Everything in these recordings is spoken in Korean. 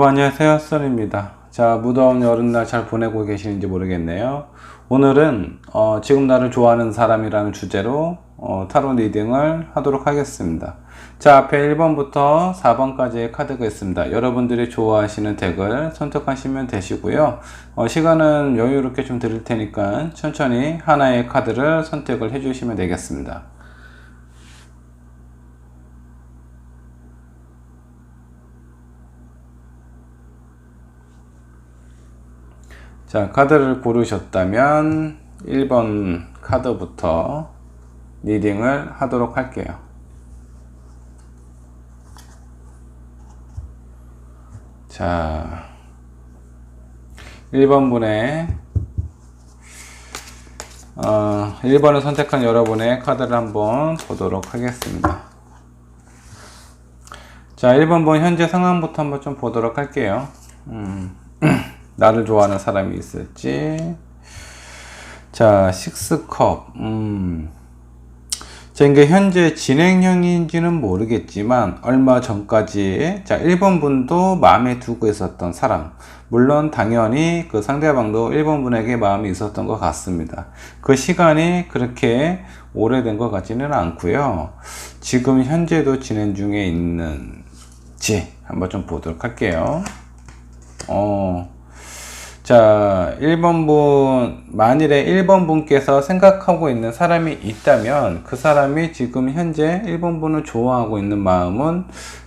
여러분 안녕하세요. 썰입니다. 자 무더운 여름날 잘 보내고 계시는지 모르겠네요. 오늘은 어, 지금 나를 좋아하는 사람이라는 주제로 어, 타로 리딩을 하도록 하겠습니다. 자 앞에 1번부터 4번까지의 카드가 있습니다. 여러분들이 좋아하시는 덱을 선택하시면 되시고요. 어, 시간은 여유롭게 좀 드릴 테니까 천천히 하나의 카드를 선택을 해 주시면 되겠습니다 자, 카드를 고르셨다면 1번 카드부터 리딩을 하도록 할게요. 자, 1번 분의 어, 1번을 선택한 여러분의 카드를 한번 보도록 하겠습니다. 자, 1번 분 현재 상황부터 한번 좀 보도록 할게요. 음. 나를 좋아하는 사람이 있을지. 자, 식스컵. 음. 자, 이게 현재 진행형인지는 모르겠지만, 얼마 전까지, 자, 1번 분도 마음에 두고 있었던 사람. 물론, 당연히 그 상대방도 1번 분에게 마음이 있었던 것 같습니다. 그 시간이 그렇게 오래된 것 같지는 않고요 지금 현재도 진행 중에 있는지 한번 좀 보도록 할게요. 어, 자, 1번 분, 만일에 1번 분께서 생각하고 있는 사람이 있다면 그 사람이 지금 현재 1번 분을 좋아하고 있는 마음은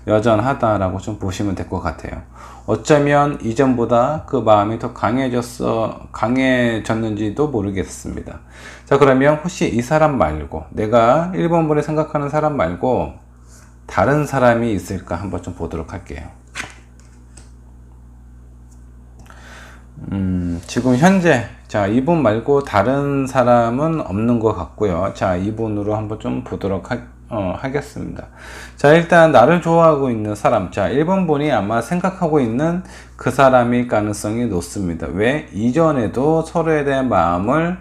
여전하다라고 좀 보시면 될 것 같아요. 어쩌면 이전보다 그 마음이 더 강해졌어, 강해졌는지도 모르겠습니다. 자, 그러면 혹시 이 사람 말고, 내가 1번 분이 생각하는 사람 말고 다른 사람이 있을까 한번 좀 보도록 할게요. 음, 지금 현재 자 이분 말고 다른 사람은 없는 것 같고요. 자 이분으로 한번 좀 보도록 하, 어, 하겠습니다. 자 일단 나를 좋아하고 있는 사람 자 1번 분이 아마 생각하고 있는 그 사람일 가능성이 높습니다. 왜 이전에도 서로에 대한 마음을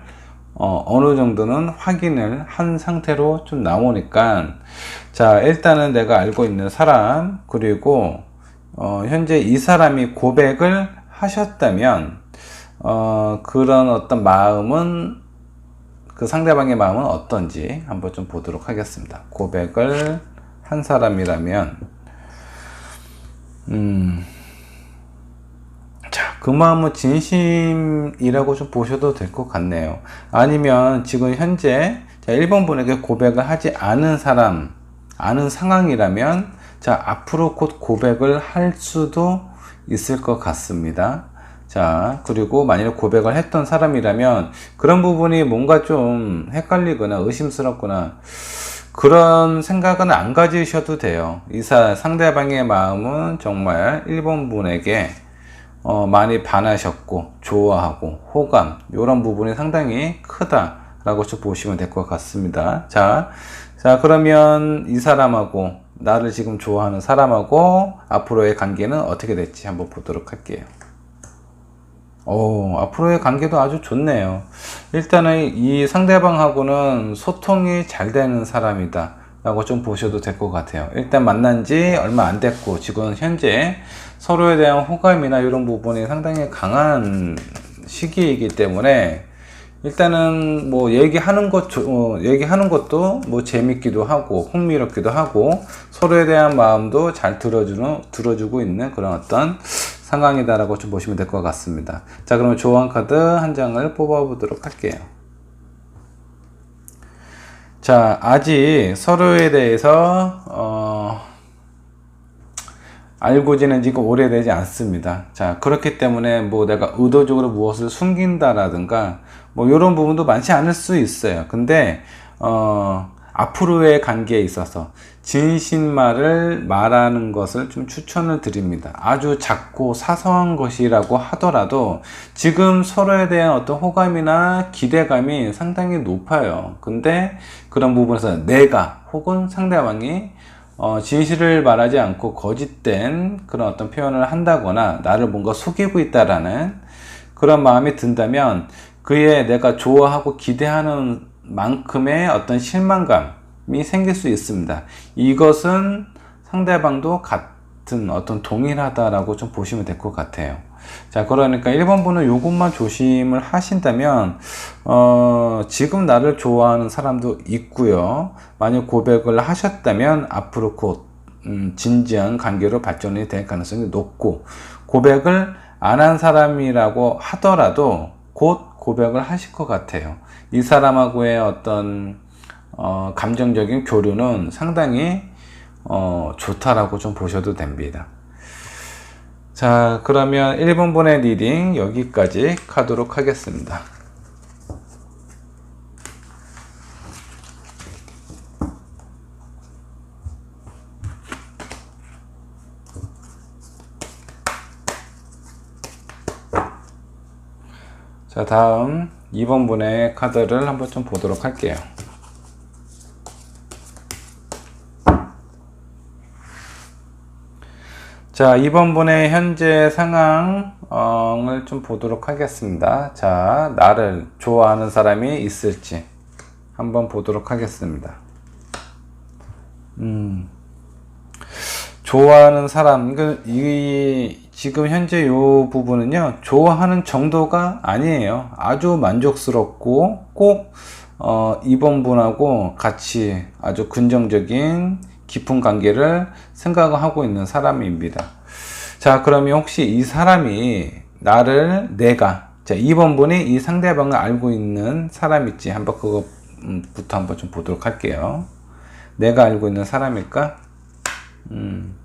어, 어느 정도는 확인을 한 상태로 좀 나오니까 자 일단은 내가 알고 있는 사람 그리고 어, 현재 이 사람이 고백을 하셨다면 어, 그런 어떤 마음은 그 상대방의 마음은 어떤지 한번 좀 보도록 하겠습니다. 고백을 한 사람이라면 음, 자, 그 마음은 진심이라고 좀 보셔도 될 것 같네요. 아니면 지금 현재 자, 1번 분에게 고백을 하지 않은 사람, 아는 상황이라면 자, 앞으로 곧 고백을 할 수도 있을 것 같습니다. 자, 그리고 만약에 고백을 했던 사람이라면 그런 부분이 뭔가 좀 헷갈리거나 의심스럽거나 그런 생각은 안 가지셔도 돼요. 이사 상대방의 마음은 정말 1번 분에게 어, 많이 반하셨고 좋아하고 호감 이런 부분이 상당히 크다라고 좀 보시면 될 것 같습니다. 자, 자 그러면 이 사람하고 나를 지금 좋아하는 사람하고 앞으로의 관계는 어떻게 될지 한번 보도록 할게요. 오, 앞으로의 관계도 아주 좋네요. 일단은 이 상대방하고는 소통이 잘 되는 사람이다. 라고 좀 보셔도 될 것 같아요. 일단 만난 지 얼마 안 됐고, 지금 현재 서로에 대한 호감이나 이런 부분이 상당히 강한 시기이기 때문에, 일단은 뭐 얘기하는 것, 어, 얘기하는 것도 뭐 재밌기도 하고, 흥미롭기도 하고, 서로에 대한 마음도 잘 들어주는, 들어주고 있는 그런 어떤 상황이다라고 좀 보시면 될 것 같습니다. 자, 그러면 조언 카드 한 장을 뽑아 보도록 할게요. 자, 아직 서로에 대해서 어, 알고 지낸 지가 오래되지 않습니다. 자, 그렇기 때문에 뭐 내가 의도적으로 무엇을 숨긴다라든가 뭐 이런 부분도 많지 않을 수 있어요. 근데 어, 앞으로의 관계에 있어서 진실말을 말하는 것을 좀 추천을 드립니다. 아주 작고 사소한 것이라고 하더라도 지금 서로에 대한 어떤 호감이나 기대감이 상당히 높아요. 근데 그런 부분에서 내가 혹은 상대방이 어, 진실을 말하지 않고 거짓된 그런 어떤 표현을 한다거나 나를 뭔가 속이고 있다라는 그런 마음이 든다면 그의 내가 좋아하고 기대하는 만큼의 어떤 실망감이 생길 수 있습니다. 이것은 상대방도 같은 어떤 동일하다라고 좀 보시면 될 것 같아요. 자, 그러니까 1번 분은 요것만 조심을 하신다면, 어, 지금 나를 좋아하는 사람도 있고요. 만약 고백을 하셨다면 앞으로 곧, 음, 진지한 관계로 발전이 될 가능성이 높고, 고백을 안 한 사람이라고 하더라도 곧 고백을 하실 것 같아요. 이 사람하고의 어떤, 어, 감정적인 교류는 상당히, 어, 좋다라고 좀 보셔도 됩니다. 자, 그러면 1번분의 리딩 여기까지 가도록 하겠습니다. 자, 다음 2번 분의 카드를 한번 좀 보도록 할게요. 자, 이번 분의 현재 상황을 좀 보도록 하겠습니다. 자, 나를 좋아하는 사람이 있을지 한번 보도록 하겠습니다. 음, 좋아하는 사람, 그, 이, 지금 현재 요 부분은요, 좋아하는 정도가 아니에요. 아주 만족스럽고, 꼭, 어, 이번 분하고 같이 아주 긍정적인 깊은 관계를 생각하고 있는 사람입니다. 자, 그러면 혹시 이 사람이 나를 내가 자, 2번 분이 이 상대방을 알고 있는 사람일지 한번 그거부터 한번 좀 보도록 할게요. 내가 알고 있는 사람일까? 음,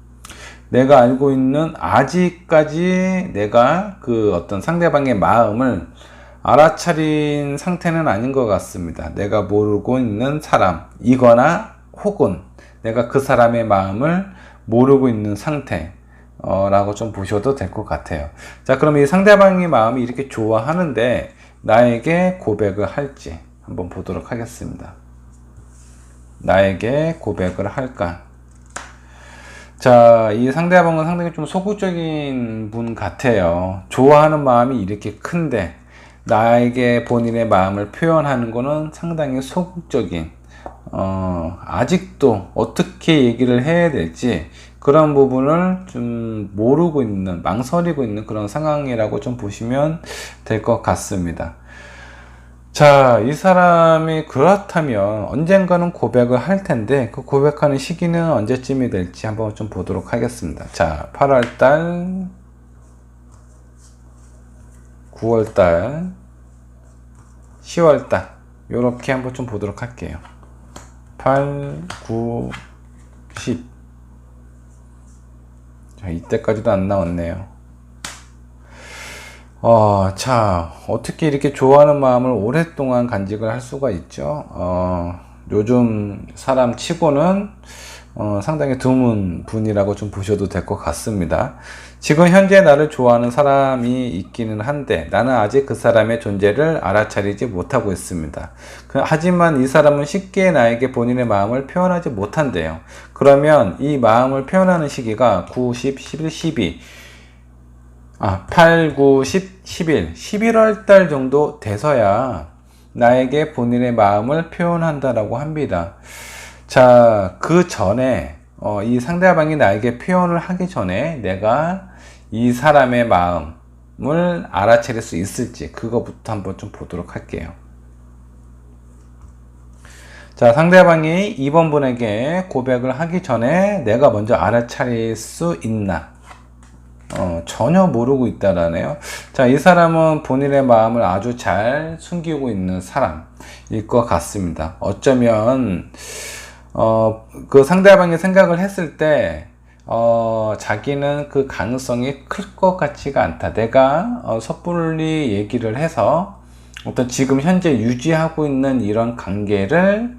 내가 알고 있는 아직까지 내가 그 어떤 상대방의 마음을 알아차린 상태는 아닌 것 같습니다. 내가 모르고 있는 사람이거나 혹은 내가 그 사람의 마음을 모르고 있는 상태라고 좀 보셔도 될 것 같아요. 자, 그럼 이 상대방의 마음이 이렇게 좋아하는데 나에게 고백을 할지 한번 보도록 하겠습니다. 나에게 고백을 할까? 자, 이 상대방은 상당히 좀 소극적인 분 같아요. 좋아하는 마음이 이렇게 큰데, 나에게 본인의 마음을 표현하는 거는 상당히 소극적인, 어, 아직도 어떻게 얘기를 해야 될지 그런 부분을 좀 모르고 있는, 망설이고 있는 그런 상황이라고 좀 보시면 될 것 같습니다. 자, 이 사람이 그렇다면 언젠가는 고백을 할 텐데 그 고백하는 시기는 언제쯤이 될지 한번 좀 보도록 하겠습니다. 자, 8월달, 9월달, 10월달 이렇게 한번 좀 보도록 할게요. 8, 9, 10. 자, 이때까지도 안 나왔네요. 어, 자, 어떻게 이렇게 좋아하는 마음을 오랫동안 간직을 할 수가 있죠? 어, 요즘 사람 치고는 어, 상당히 드문 분이라고 좀 보셔도 될 것 같습니다. 지금 현재 나를 좋아하는 사람이 있기는 한데 나는 아직 그 사람의 존재를 알아차리지 못하고 있습니다. 그, 하지만 이 사람은 쉽게 나에게 본인의 마음을 표현하지 못한대요. 그러면 이 마음을 표현하는 시기가 9, 10, 11, 12 아, 8, 9, 10, 11, 11월 달 정도 돼서야 나에게 본인의 마음을 표현한다라고 합니다. 자, 그 전에, 어, 이 상대방이 나에게 표현을 하기 전에 내가 이 사람의 마음을 알아차릴 수 있을지, 그거부터 한번 좀 보도록 할게요. 자, 상대방이 2번 분에게 고백을 하기 전에 내가 먼저 알아차릴 수 있나? 어, 전혀 모르고 있다라네요. 자, 이 사람은 본인의 마음을 아주 잘 숨기고 있는 사람일 것 같습니다. 어쩌면, 어, 그 상대방이 생각을 했을 때, 어, 자기는 그 가능성이 클 것 같지가 않다. 내가 어, 섣불리 얘기를 해서 어떤 지금 현재 유지하고 있는 이런 관계를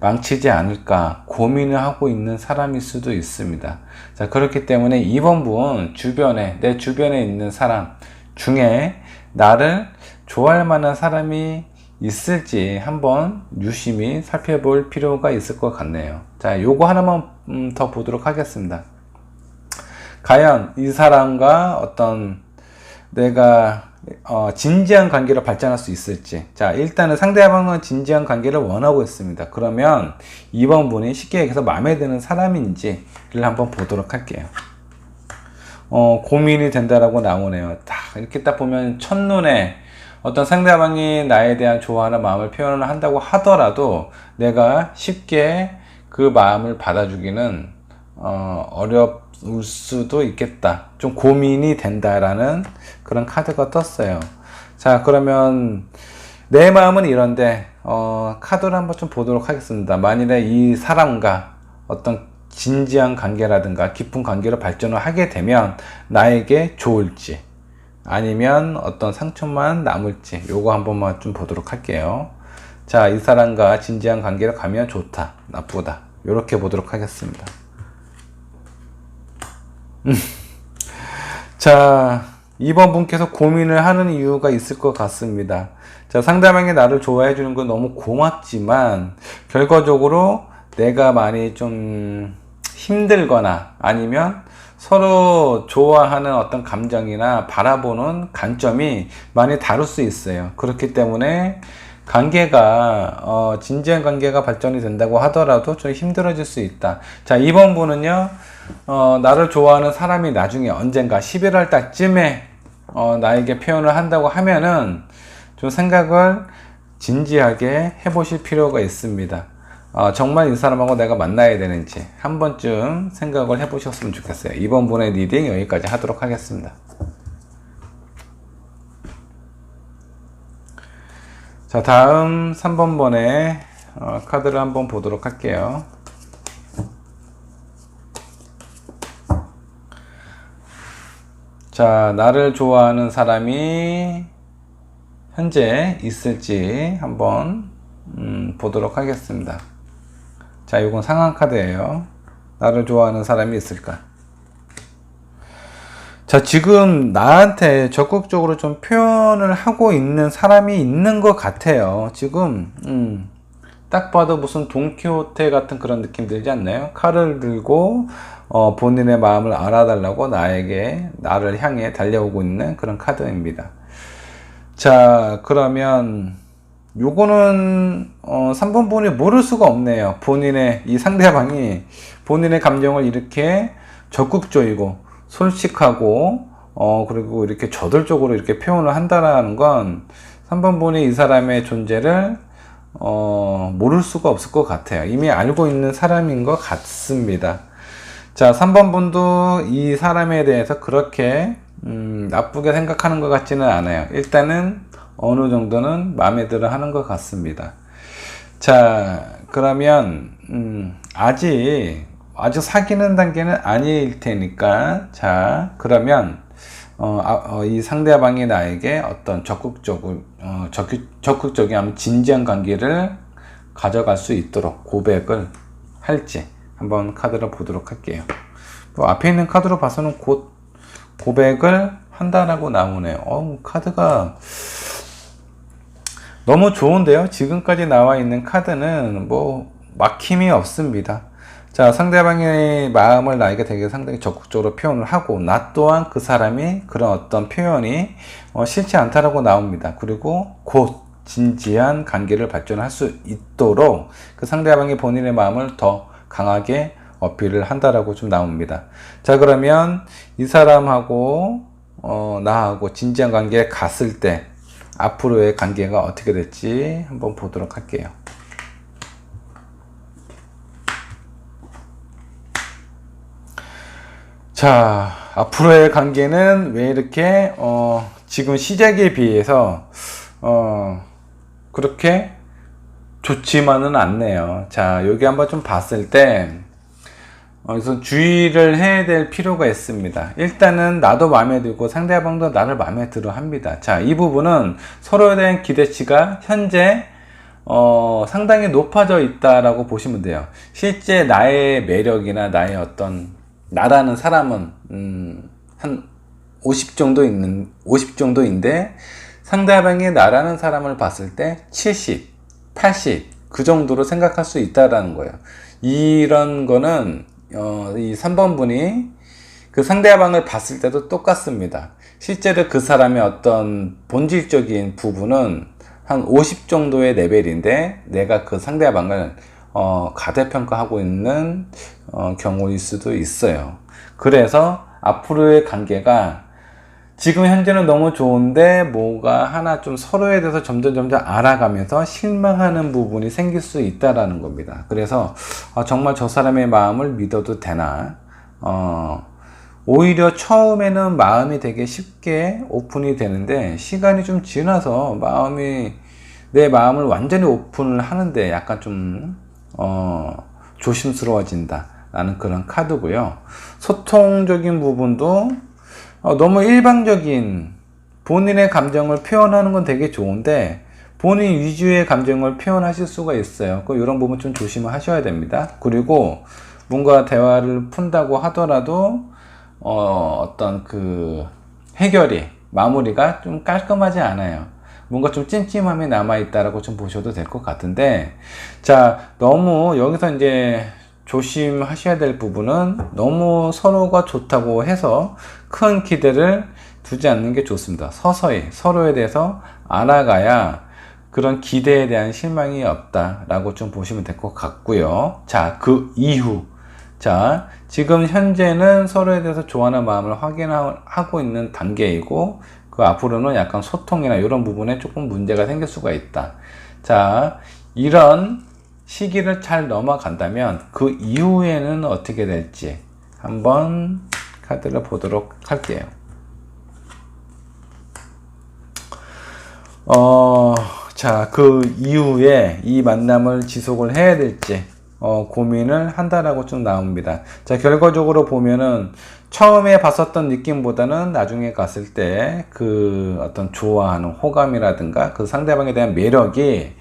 망치지 않을까 고민을 하고 있는 사람일 수도 있습니다. 자, 그렇기 때문에 이번 분 주변에, 내 주변에 있는 사람 중에 나를 좋아할 만한 사람이 있을지 한번 유심히 살펴볼 필요가 있을 것 같네요. 자, 요거 하나만 음, 더 보도록 하겠습니다. 과연 이 사람과 어떤 내가 어, 진지한 관계로 발전할 수 있을지. 자, 일단은 상대방은 진지한 관계를 원하고 있습니다. 그러면 2번 분이 쉽게 얘기해서 마음에 드는 사람인지를 한번 보도록 할게요. 어, 고민이 된다라고 나오네요. 딱 이렇게 딱 보면 첫눈에 어떤 상대방이 나에 대한 좋아하는 마음을 표현을 한다고 하더라도 내가 쉽게 그 마음을 받아주기는 어, 어려 울 수도 있겠다. 좀 고민이 된다라는 그런 카드가 떴어요. 자, 그러면 내 마음은 이런데 어, 카드를 한번 좀 보도록 하겠습니다. 만일에 이 사람과 어떤 진지한 관계라든가 깊은 관계로 발전을 하게 되면 나에게 좋을지 아니면 어떤 상처만 남을지 요거 한 번만 좀 보도록 할게요. 자, 이 사람과 진지한 관계로 가면 좋다, 나쁘다. 요렇게 보도록 하겠습니다. 음. 자, 2번 분께서 고민을 하는 이유가 있을 것 같습니다. 자, 상대방이 나를 좋아해 주는 건 너무 고맙지만, 결과적으로 내가 많이 좀 힘들거나 아니면 서로 좋아하는 어떤 감정이나 바라보는 관점이 많이 다를 수 있어요. 그렇기 때문에 관계가 어, 진지한 관계가 발전이 된다고 하더라도 좀 힘들어질 수 있다. 자, 이번 분은요. 어, 나를 좋아하는 사람이 나중에 언젠가 11월 달쯤에 어, 나에게 표현을 한다고 하면은 좀 생각을 진지하게 해보실 필요가 있습니다. 어, 정말 이 사람하고 내가 만나야 되는지 한 번쯤 생각을 해보셨으면 좋겠어요. 이번 분의 리딩 여기까지 하도록 하겠습니다. 자, 다음 3번 번의 어, 카드를 한번 보도록 할게요. 자, 나를 좋아하는 사람이 현재 있을지 한번 음, 보도록 하겠습니다. 자, 이건 상황 카드예요. 나를 좋아하는 사람이 있을까? 자, 지금 나한테 적극적으로 좀 표현을 하고 있는 사람이 있는 것 같아요. 지금, 음, 딱 봐도 무슨 돈키호테 같은 그런 느낌 들지 않나요? 칼을 들고, 어, 본인의 마음을 알아달라고 나에게, 나를 향해 달려오고 있는 그런 카드입니다. 자, 그러면, 요거는 어, 3번 분이 모를 수가 없네요. 본인의 이 상대방이 본인의 감정을 이렇게 적극적이고 솔직하고 어 그리고 이렇게 저돌적으로 이렇게 표현을 한다라는 건 3번 분이 이 사람의 존재를 어 모를 수가 없을 것 같아요. 이미 알고 있는 사람인 것 같습니다. 자, 3번 분도 이 사람에 대해서 그렇게 음, 나쁘게 생각하는 것 같지는 않아요. 일단은 어느 정도는 마음에 들어 하는 것 같습니다. 자, 그러면, 음, 아직, 아직 사귀는 단계는 아닐 테니까, 자, 그러면, 어, 아, 어, 이 상대방이 나에게 어떤 적극적인, 어, 적극, 적극적인 진지한 관계를 가져갈 수 있도록 고백을 할지 한번 카드를 보도록 할게요. 뭐 앞에 있는 카드로 봐서는 곧 고백을 한다라고 나오네요. 어, 카드가 너무 좋은데요. 지금까지 나와 있는 카드는 뭐 막힘이 없습니다. 자, 상대방의 마음을 나에게 되게 상당히 적극적으로 표현을 하고, 나 또한 그 사람이 그런 어떤 표현이 어, 싫지 않다라고 나옵니다. 그리고 곧 진지한 관계를 발전할 수 있도록 그 상대방이 본인의 마음을 더 강하게 어필을 한다라고 좀 나옵니다. 자, 그러면 이 사람하고, 어, 나하고 진지한 관계에 갔을 때, 앞으로의 관계가 어떻게 될지 한번 보도록 할게요. 자, 앞으로의 관계는 왜 이렇게 어, 지금 시작에 비해서 어, 그렇게 좋지만은 않네요. 자, 여기 한번 좀 봤을 때 그래서 주의를 해야 될 필요가 있습니다. 일단은 나도 마음에 들고 상대방도 나를 마음에 들어 합니다. 자, 이 부분은 서로에 대한 기대치가 현재 어, 상당히 높아져 있다라고 보시면 돼요. 실제 나의 매력이나 나의 어떤 나라는 사람은 음, 한 50 정도 있는 50 정도인데 상대방이 나라는 사람을 봤을 때 70, 80 그 정도로 생각할 수 있다라는 거예요. 이런 거는 어, 이 3번 분이 그 상대방을 봤을 때도 똑같습니다. 실제로 그 사람의 어떤 본질적인 부분은 한 50 정도의 레벨인데 내가 그 상대방을 어, 가대평가하고 있는 어, 경우일 수도 있어요. 그래서 앞으로의 관계가 지금 현재는 너무 좋은데 뭐가 하나 좀 서로에 대해서 점점 점점 알아가면서 실망하는 부분이 생길 수 있다라는 겁니다. 그래서 아, 정말 저 사람의 마음을 믿어도 되나? 어, 오히려 처음에는 마음이 되게 쉽게 오픈이 되는데 시간이 좀 지나서 마음이 내 마음을 완전히 오픈을 하는데 약간 좀 어, 조심스러워진다. 라는 그런 카드고요. 소통적인 부분도 어, 너무 일방적인 본인의 감정을 표현하는 건 되게 좋은데 본인 위주의 감정을 표현하실 수가 있어요. 그 이런 부분 좀 조심을 하셔야 됩니다. 그리고 뭔가 대화를 푼다고 하더라도 어, 어떤 그 해결이 마무리가 좀 깔끔하지 않아요. 뭔가 좀 찜찜함이 남아있다라고 좀 보셔도 될 것 같은데, 자, 너무 여기서 이제 조심하셔야 될 부분은 너무 서로가 좋다고 해서 큰 기대를 두지 않는 게 좋습니다. 서서히 서로에 대해서 알아가야 그런 기대에 대한 실망이 없다라고 좀 보시면 될 것 같고요. 자, 그 이후. 자, 지금 현재는 서로에 대해서 좋아하는 마음을 확인하고 있는 단계이고, 그 앞으로는 약간 소통이나 이런 부분에 조금 문제가 생길 수가 있다. 자, 이런 시기를 잘 넘어간다면 그 이후에는 어떻게 될지 한번 카드를 보도록 할게요. 어, 자, 그 이후에 이 만남을 지속을 해야 될지 어, 고민을 한다라고 좀 나옵니다. 자, 결과적으로 보면은 처음에 봤었던 느낌보다는 나중에 갔을 때 그 어떤 좋아하는 호감이라든가 그 상대방에 대한 매력이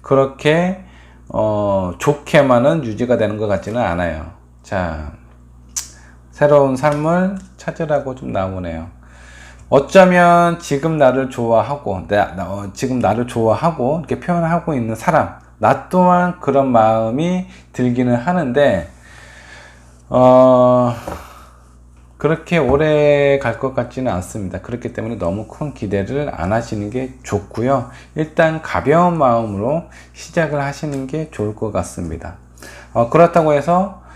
그렇게 어, 좋게만은 유지가 되는 것 같지는 않아요. 자, 새로운 삶을 찾으라고 좀 나오네요. 어쩌면 지금 나를 좋아하고, 내, 어, 지금 나를 좋아하고, 이렇게 표현하고 있는 사람, 나 또한 그런 마음이 들기는 하는데, 어, 그렇게 오래 갈 것 같지는 않습니다. 그렇기 때문에 너무 큰 기대를 안 하시는 게 좋고요. 일단 가벼운 마음으로 시작을 하시는 게 좋을 것 같습니다. 어, 그렇다고 해서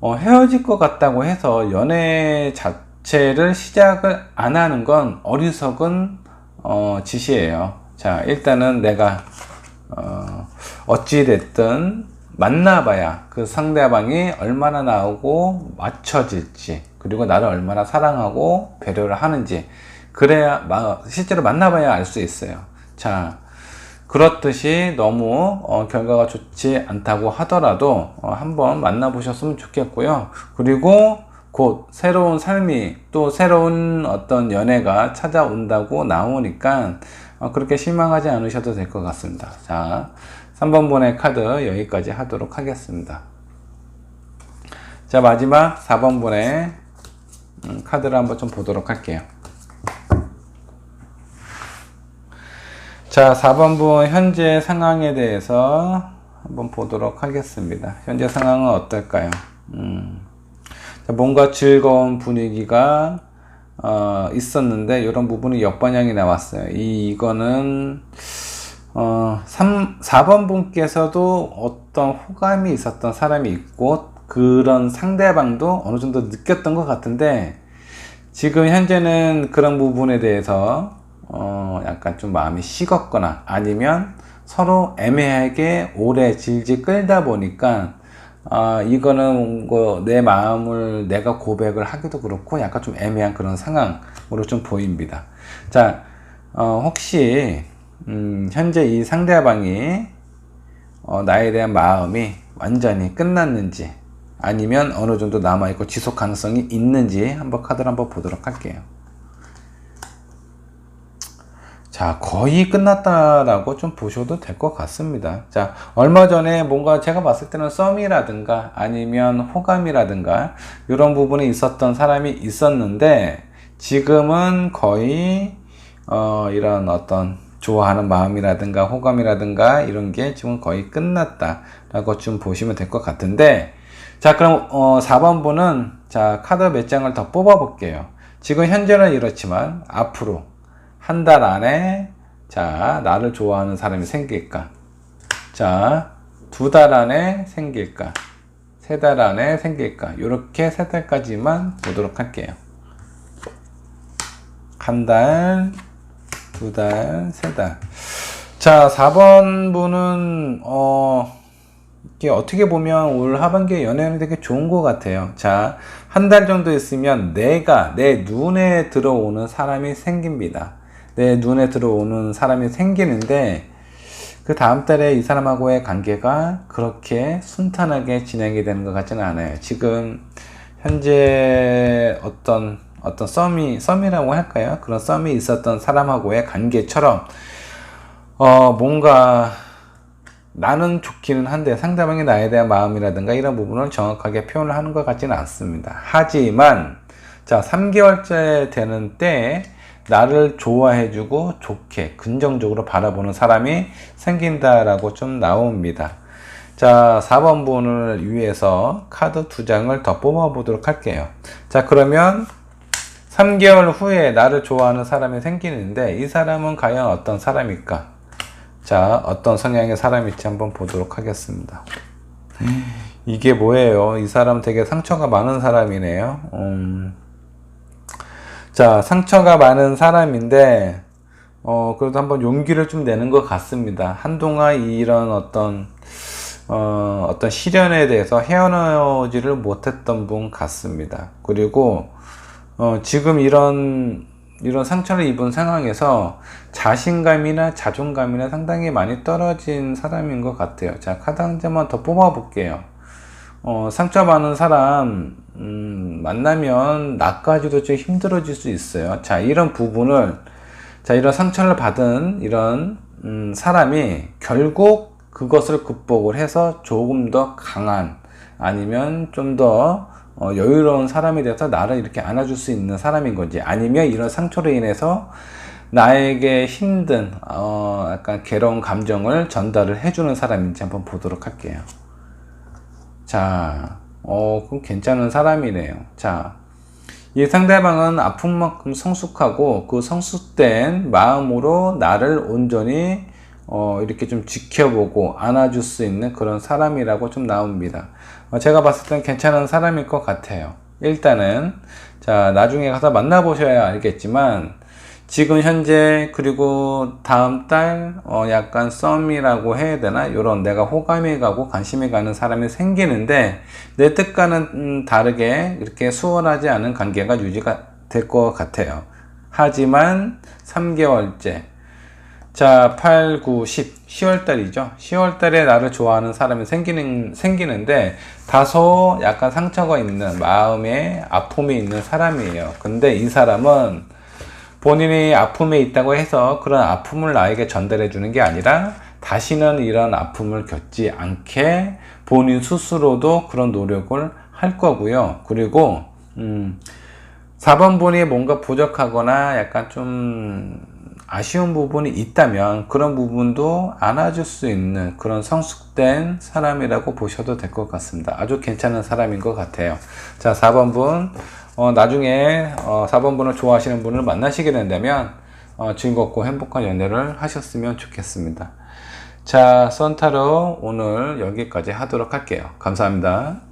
어, 헤어질 것 같다고 해서 연애 자체를 시작을 안 하는 건 어리석은 어, 짓이에요. 자, 일단은 내가 어, 어찌 됐든 만나봐야 그 상대방이 얼마나 나오고 맞춰질지 그리고 나를 얼마나 사랑하고 배려를 하는지 그래야 실제로 만나봐야 알 수 있어요. 자 그렇듯이 너무 어, 결과가 좋지 않다고 하더라도 어, 한번 만나보셨으면 좋겠고요. 그리고 곧 새로운 삶이 또 새로운 어떤 연애가 찾아온다고 나오니까 어, 그렇게 실망하지 않으셔도 될 것 같습니다. 자, 3번 분의 카드 여기까지 하도록 하겠습니다. 자, 마지막 4번 분의 음, 카드를 한번 좀 보도록 할게요. 자, 4번분 현재 상황에 대해서 한번 보도록 하겠습니다. 현재 상황은 어떨까요? 음, 뭔가 즐거운 분위기가 어, 있었는데 이런 부분이 역반향이 나왔어요. 이 이거는 어, 3, 4번 분께서도 어떤 호감이 있었던 사람이 있고 그런 상대방도 어느 정도 느꼈던 것 같은데 지금 현재는 그런 부분에 대해서 어 약간 좀 마음이 식었거나 아니면 서로 애매하게 오래 질질 끌다 보니까 아 이거는 뭐 내 마음을 내가 고백을 하기도 그렇고 약간 좀 애매한 그런 상황으로 좀 보입니다. 자 어, 혹시 음, 현재 이 상대방이 어, 나에 대한 마음이 완전히 끝났는지 아니면 어느 정도 남아있고 지속 가능성이 있는지 한번 카드를 한번 보도록 할게요. 자, 거의 끝났다라고 좀 보셔도 될 것 같습니다. 자, 얼마 전에 뭔가 제가 봤을 때는 썸이라든가 아니면 호감이라든가 이런 부분이 있었던 사람이 있었는데 지금은 거의 어, 이런 어떤 좋아하는 마음이라든가 호감이라든가 이런 게 지금 거의 끝났다라고 좀 보시면 될 것 같은데 자, 그럼 어, 4번 분은 자 카드 몇 장을 더 뽑아 볼게요. 지금 현재는 이렇지만 앞으로 한 달 안에 자 나를 좋아하는 사람이 생길까? 자, 두 달 안에 생길까? 세 달 안에 생길까? 이렇게 세 달까지만 보도록 할게요. 한 달, 두 달, 세 달. 자, 4번 분은, 어, 이게 어떻게 보면 올 하반기에 연애는 되게 좋은 것 같아요. 자, 한 달 정도 있으면 내가, 내 눈에 들어오는 사람이 생깁니다. 내 눈에 들어오는 사람이 생기는데, 그 다음 달에 이 사람하고의 관계가 그렇게 순탄하게 진행이 되는 것 같지는 않아요. 지금, 현재 어떤, 어떤 썸이, 썸이라고 할까요? 그런 썸이 있었던 사람하고의 관계처럼, 어, 뭔가, 나는 좋기는 한데 상대방이 나에 대한 마음이라든가 이런 부분을 정확하게 표현을 하는 것 같지는 않습니다. 하지만 자 3개월째 되는 때 나를 좋아해주고 좋게 긍정적으로 바라보는 사람이 생긴다라고 좀 나옵니다. 자 4번 분을 위해서 카드 두 장을 더 뽑아 보도록 할게요. 자 그러면 3개월 후에 나를 좋아하는 사람이 생기는데 이 사람은 과연 어떤 사람일까? 자, 어떤 성향의 사람일지 한번 보도록 하겠습니다. 이게 뭐예요? 이 사람 되게 상처가 많은 사람이네요. 음. 자, 상처가 많은 사람인데, 어, 그래도 한번 용기를 좀 내는 것 같습니다. 한동안 이런 어떤, 어, 어떤 시련에 대해서 헤어나오지를 못했던 분 같습니다. 그리고, 어, 지금 이런 이런 상처를 입은 상황에서 자신감이나 자존감이나 상당히 많이 떨어진 사람인 것 같아요. 자, 카드 한 장만 더 뽑아볼게요. 어, 상처받는 사람, 음, 만나면 나까지도 좀 힘들어질 수 있어요. 자, 이런 부분을, 자, 이런 상처를 받은 이런, 음, 사람이 결국 그것을 극복을 해서 조금 더 강한, 아니면 좀더 어, 여유로운 사람이 돼서 나를 이렇게 안아줄 수 있는 사람인 건지 아니면 이런 상처로 인해서 나에게 힘든 어, 약간 괴로운 감정을 전달을 해주는 사람인지 한번 보도록 할게요. 자, 어, 그럼 괜찮은 사람이네요. 자, 이 상대방은 아픈 만큼 성숙하고 그 성숙된 마음으로 나를 온전히 어, 이렇게 좀 지켜보고 안아줄 수 있는 그런 사람이라고 좀 나옵니다. 어, 제가 봤을 땐 괜찮은 사람일 것 같아요. 일단은, 자, 나중에 가서 만나보셔야 알겠지만, 지금 현재, 그리고 다음 달, 어, 약간 썸이라고 해야 되나? 요런 내가 호감이 가고 관심이 가는 사람이 생기는데, 내 뜻과는 음, 다르게 이렇게 수월하지 않은 관계가 유지가 될 것 같아요. 하지만, 3개월째, 자, 8, 9, 10, 10월 달이죠. 10월 달에 나를 좋아하는 사람이 생기는, 생기는데, 다소 약간 상처가 있는, 마음에 아픔이 있는 사람이에요. 근데 이 사람은 본인이 아픔에 있다고 해서 그런 아픔을 나에게 전달해 주는 게 아니라, 다시는 이런 아픔을 겪지 않게 본인 스스로도 그런 노력을 할 거고요. 그리고, 음, 4번 분이 뭔가 부족하거나 약간 좀, 아쉬운 부분이 있다면 그런 부분도 안아줄 수 있는 그런 성숙된 사람이라고 보셔도 될 것 같습니다. 아주 괜찮은 사람인 것 같아요. 자, 4번 분. 어, 나중에 어, 4번 분을 좋아하시는 분을 만나시게 된다면 어, 즐겁고 행복한 연애를 하셨으면 좋겠습니다. 자, 선타로 오늘 여기까지 하도록 할게요. 감사합니다.